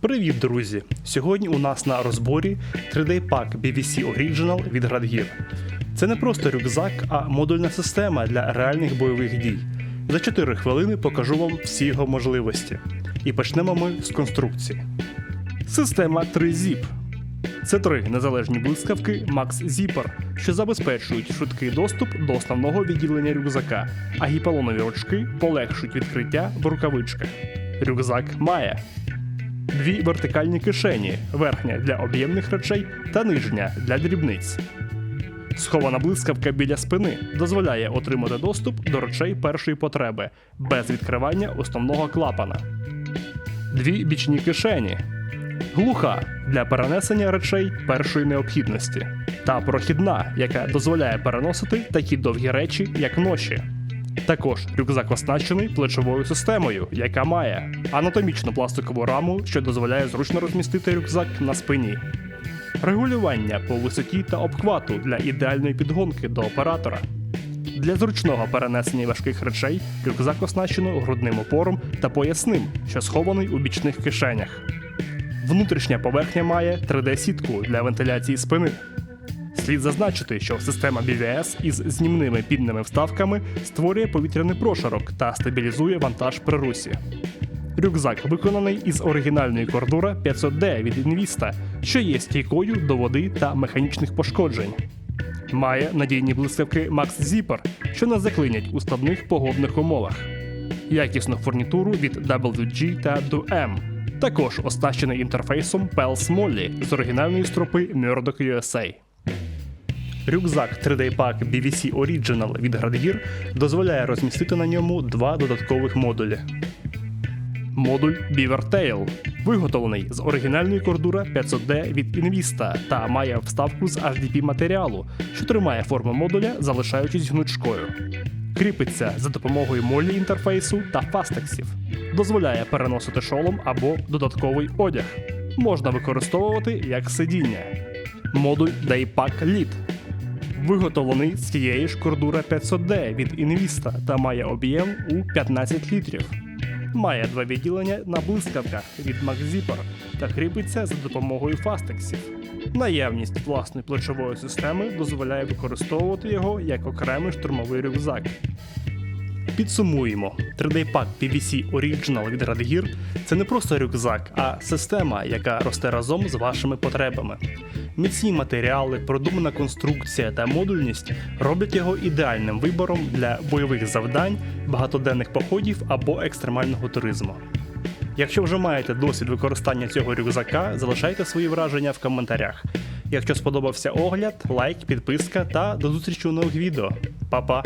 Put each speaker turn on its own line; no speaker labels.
Привіт, друзі! Сьогодні у нас на розборі 3D-пак BVC Original від Gradgear. Це не просто рюкзак, а модульна система для реальних бойових дій. За 4 хвилини покажу вам всі його можливості. І почнемо ми з конструкції. Система 3ZIP. Це три незалежні блискавки Max Zipper, що забезпечують швидкий доступ до основного відділення рюкзака, а гіпалонові ручки полегшують відкриття в рукавичках. Рюкзак має дві вертикальні кишені, верхня для об'ємних речей та нижня для дрібниць. Схована блискавка біля спини дозволяє отримати доступ до речей першої потреби без відкривання основного клапана. Дві бічні кишені. Глуха для перенесення речей першої необхідності. Та прохідна, яка дозволяє переносити такі довгі речі, як ноші. Також рюкзак оснащений плечовою системою, яка має анатомічну пластикову раму, що дозволяє зручно розмістити рюкзак на спині, регулювання по висоті та обхвату для ідеальної підгонки до оператора. Для зручного перенесення важких речей рюкзак оснащено грудним опором та поясним, що схований у бічних кишенях. Внутрішня поверхня має 3D-сітку для вентиляції спини. Слід зазначити, що система BVS із знімними підними вставками створює повітряний прошарок та стабілізує вантаж при русі. Рюкзак виконаний із оригінальної кордура 500D від Invista, що є стійкою до води та механічних пошкоджень. Має надійні блискавки Max Zipper, що не заклинять у складних погодних умовах. Якісну фурнітуру від WG та DUM. Також оснащений інтерфейсом Pels Molly з оригінальної стропи Murdoch USA. Рюкзак 3D-пак BVC Original від Gradgear дозволяє розмістити на ньому два додаткових модулі. Модуль Beaver Tail виготовлений з оригінальної кордура 500D від Invista та має вставку з HDP матеріалу, що тримає форму модуля, залишаючись гнучкою. Кріпиться за допомогою молі інтерфейсу та фастексів. Дозволяє переносити шолом або додатковий одяг. Можна використовувати як сидіння. Модуль Daypack Lite виготовлений з тієї ж кордура 500D від Invista та має об'єм у 15 літрів. Має два відділення на блискавках від MagZipper та кріпиться за допомогою фастексів. Наявність власної плечової системи дозволяє використовувати його як окремий штурмовий рюкзак. Підсумуємо, 3D-пак PVC Original від Gradgear – це не просто рюкзак, а система, яка росте разом з вашими потребами. Міцні матеріали, продумана конструкція та модульність роблять його ідеальним вибором для бойових завдань, багатоденних походів або екстремального туризму. Якщо вже маєте досвід використання цього рюкзака, залишайте свої враження в коментарях. Якщо сподобався огляд, лайк, підписка та до зустрічі у нових відео. Па-па!